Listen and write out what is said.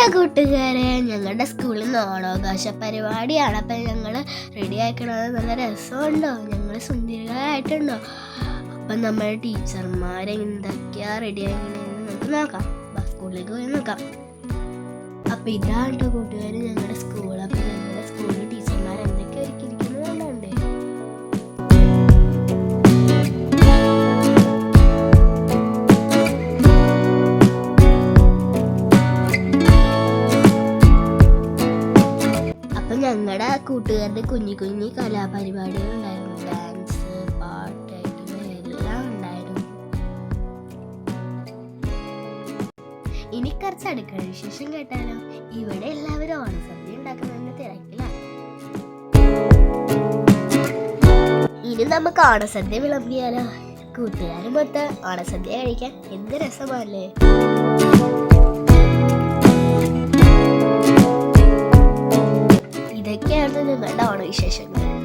Hello കൂട്ടുകാരെ ഞങ്ങളുടെ സ്കൂളിൽ നിന്ന് ഓണാവകാശ പരിപാടിയാണ്. അപ്പം ഞങ്ങൾ റെഡി ആക്കണത് നല്ല രസമുണ്ടോ? ഞങ്ങൾ സുന്ദരികളായിട്ടുണ്ടോ? അപ്പം നമ്മുടെ ടീച്ചർമാരെ എന്തൊക്കെയാ റെഡി ആക്കണമെന്ന് നമുക്ക് നോക്കാം. സ്കൂളിലേക്ക് പോയി നോക്കാം. അപ്പം ഇതാണ് കേട്ടോ കൂട്ടുകാർ ഞങ്ങളുടെ സ്കൂൾ ഞങ്ങളുടെ കൂട്ടുകാരുടെ കുഞ്ഞു കുഞ്ഞു കലാപരിപാടികൾ ഉണ്ടായിരുന്നു. ഡാൻസ് പാട്ട് എല്ലാം ഉണ്ടായിരുന്നു. ഇനി കുറച്ച് അടുക്കള വിശേഷം കേട്ടാലോ? ഇവിടെ എല്ലാവരും ഓണസദ്യ ഉണ്ടാക്കുന്നതിന് തിരക്കിലാണ് ഇനി നമുക്ക് ഓണസദ്യ വിളമ്പിയാലോ? കൂട്ടുകാരും മൊത്തം ഓണസദ്യ കഴിക്കാൻ എന്ത് രസമല്ലേ? ഇതൊക്കെയാണ് നിങ്ങളുടെ ഓണവിശേഷങ്ങൾ.